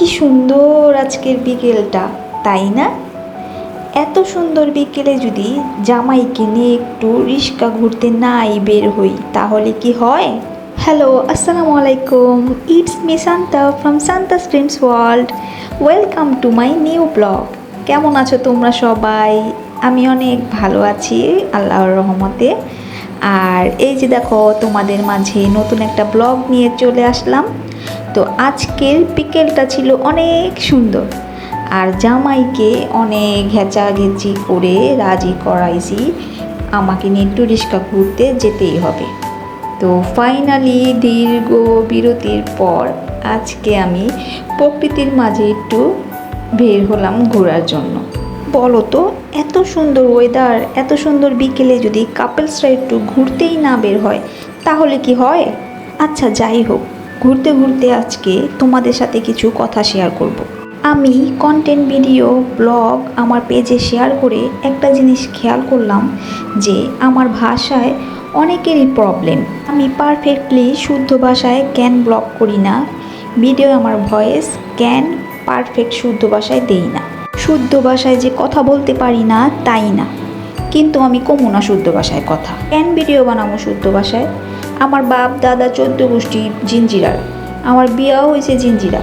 কি সুন্দর আজকের বিকেলটা, তাই না? এত সুন্দর বিকেলে যদি জামাইকে নিয়ে একটু রিস্কা ঘুরতে নাই বের হই, তাহলে কি হয়? হ্যালো আসসালামু আলাইকুম। It's me Shanta from Shanta streams world welcome to my new blog কেমন আছো তোমরা সবাই? আমি অনেক ভালো আছি, আল্লাহর রহমতে। আর এই যে দেখো, তোমাদের মাঝে নতুন একটা ব্লগ নিয়ে চলে আসলাম। তো আজকের বিকেলটা ছিল অনেক সুন্দর। আর জামাইকে অনেক ঘেঁচাঘেঁচি করে রাজি করাইছি, আমাকে নিয়ে রিক্সা ঘুরতে যেতেই হবে। তো ফাইনালি দীর্ঘ বিরতির পর আজকে আমি প্রকৃতির মাঝে একটু বের হলাম ঘোরার জন্য। বলো তো এত সুন্দর ওয়েদার এত সুন্দর বিকেলে যদি কাপলসরা একটু ঘুরতেই না বের হয়, তাহলে কি হয়? আচ্ছা যাই হোক। ঘুরতে ঘুরতে আজকে তোমাদের সাথে কিছু কথা শেয়ার করব। আমি কন্টেন্ট ভিডিও ব্লগ আমার পেজে শেয়ার করে একটা জিনিস খেয়াল করলাম যে আমার ভাষায় অনেকেরই প্রবলেম আমি পারফেক্টলি শুদ্ধ ভাষায় ক্যান ব্লগ করি না। ভিডিও আমার ভয়েস ক্যান পারফেক্ট শুদ্ধ ভাষায় দেই না। শুদ্ধ ভাষায় যে কথা বলতে পারি না, তাই না। কিন্তু আমি কমু না শুদ্ধ ভাষায় কথা। ক্যান ভিডিও বানাবো শুদ্ধ ভাষায়। আমার বাপ, দাদা, চোদ্দ গোষ্ঠী জিঞ্জিরার। আমার বিয়াও হয়েছে জিঞ্জিরা।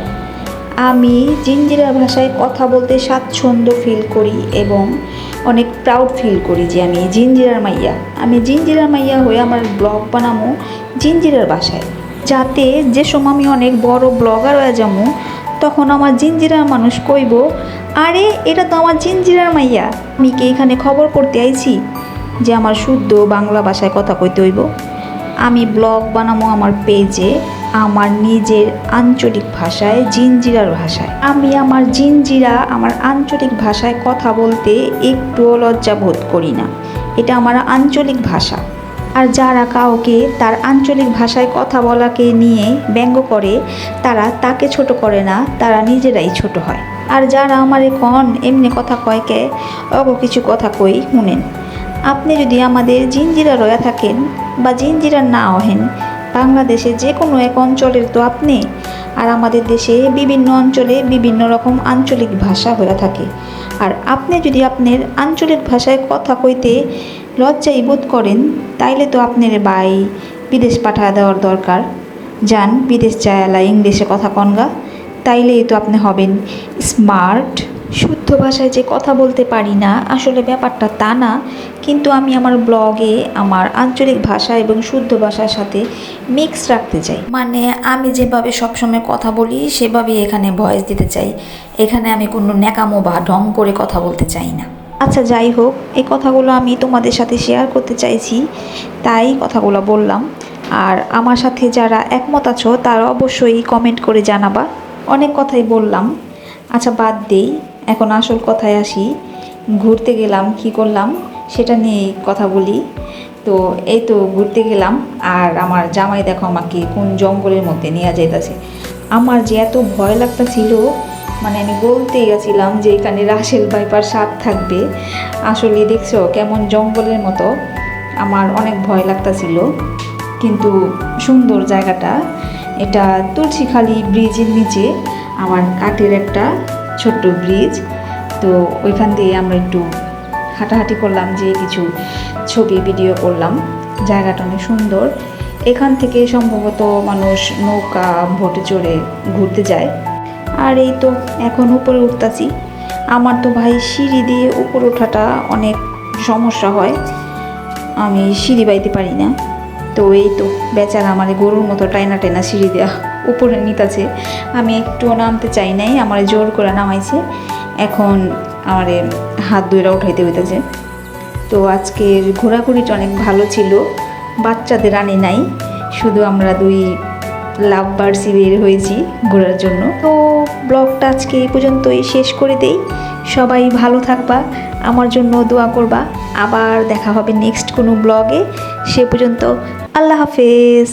আমি জিঞ্জিরা ভাষায় কথা বলতে স্বাচ্ছন্দ্য ফিল করি এবং অনেক প্রাউড ফিল করি যে আমি জিঞ্জিরার মাইয়া। আমি জিঞ্জিরার মাইয়া হয়ে আমার ব্লগ বানামো জিঞ্জিরার ভাষায় যাতে যে সময় আমি অনেক বড় ব্লগার হয়ে যাব তখন আমার জিঞ্জিরার মানুষ কইব, আরে, এটা তো আমার জিঞ্জিরার মাইয়া। আমি কি এখানে খবর করতে আইছি যে আমার শুদ্ধ বাংলা ভাষায় কথা কইতে হইব? আমি ব্লগ বানাবো আমার পেজে আমার নিজের আঞ্চলিক ভাষায় জিনজিরার ভাষায়। আমি আমার জিনজিরা আমার আঞ্চলিক ভাষায় কথা বলতে একটুও লজ্জা বোধ করি না। এটা আমার আঞ্চলিক ভাষা। আর যারা কাউকে তার আঞ্চলিক ভাষায় কথা বলাকে নিয়ে ব্যঙ্গ করে, তারা তাকে ছোট করে না, তারা নিজেরাই ছোট হয়। আর যারা আমার কন, এমনি কথা কয়কে, অগ কিছু কথা কই, শুনেন। আপনি যদি আমাদের জিনজিরা রয়া থাকেন বা জিনজিরা না হহেন বাংলাদেশে যে কোনো এক অঞ্চলের তো আপনি, আর আমাদের দেশে বিভিন্ন অঞ্চলে বিভিন্ন রকম আঞ্চলিক ভাষা হয়ে থাকে। আর আপনি যদি আপনার আঞ্চলিক ভাষায় কথা কইতে লজ্জাই বোধ করেন, তাইলে তো আপনার বাই বিদেশ পাঠা দেওয়ার দরকার। যান, বিদেশ যায়ালা ইংলিশে কথা কনগা তাইলেই তো আপনি হবেন স্মার্ট শুদ্ধ ভাষায় যে কথা বলতে পারি না, আসলে ব্যাপারটা তা না। কিন্তু আমি আমার ব্লগে আমার আঞ্চলিক ভাষা এবং শুদ্ধ ভাষার সাথে মিক্স রাখতে চাই। মানে আমি যেভাবে সবসময় কথা বলি, সেভাবেই এখানে ভয়েস দিতে চাই। এখানে আমি কোনো ন্যাকামো বা ঢং করে কথা বলতে চাই না। আচ্ছা যাই হোক, এই কথাগুলো আমি তোমাদের সাথে শেয়ার করতে চাইছি, তাই কথাগুলো বললাম। আর আমার সাথে যারা একমত আছো, তারা অবশ্যই কমেন্ট করে জানাবা। অনেক কথাই বললাম। আচ্ছা বাদ দেই, এখন আসল কথায় আসি। ঘুরতে গেলাম, কি করলাম সেটা নিয়েই কথা বলি। তো এই তো ঘুরতে গেলাম, আর আমার জামাই দেখো আমাকে কোন জঙ্গলের মধ্যে নিয়ে যাইতেছে। আমার যে এত ভয় লাগতাছিল মানে আমি বলতেই গেছিলাম যে এখানে রাসেল বাইপার সাপ থাকবে। আসলে দেখছ, কেমন জঙ্গলের মতো আমার অনেক ভয় লাগতাছিল। কিন্তু সুন্দর জায়গাটা, এটা তুলসীখালি ব্রিজের নিচে আমার কাঠের একটা ছোট্ট ব্রিজ তো ওইখান দিয়ে আমরা একটু হাঁটাহাঁটি করলাম যে কিছু ছবি ভিডিও করলাম। জায়গাটা অনেক সুন্দর। এখান থেকে সম্ভবত মানুষ নৌকা ভোটে চড়ে ঘুরতে যায়। আর এই তো এখন উপরে উঠতাছি। আমার তো ভাই সিঁড়ি দিয়ে উপরে ওঠাটা অনেক সমস্যা হয়। আমি সিঁড়ি বাইতে পারি না। তো এই তো, বেচারা আমার গরুর মতো টাইনা টাইনা সিঁড়ি দেওয়া উপরে নিতাছে। আমি একটুও নামতে চাই নাই, আমার জোর করে নামাইছে। এখন আমার হাত দুইরা উঠাইতে হইতেছে। তো আজকের ঘোরাঘুরিটা অনেক ভালো ছিল, বাচ্চাদের আনি নাই। শুধু আমরা দুই লাভ বার্সি বের হয়েছি ঘোরার জন্য। তো ব্লগটা আজকে এই পর্যন্তই শেষ করে দেই। সবাই ভালো থাকবা, আমার জন্য দোয়া করবা। আবার দেখা হবে নেক্সট কোনো ব্লগে। সে পর্যন্ত আল্লাহ হাফিজ।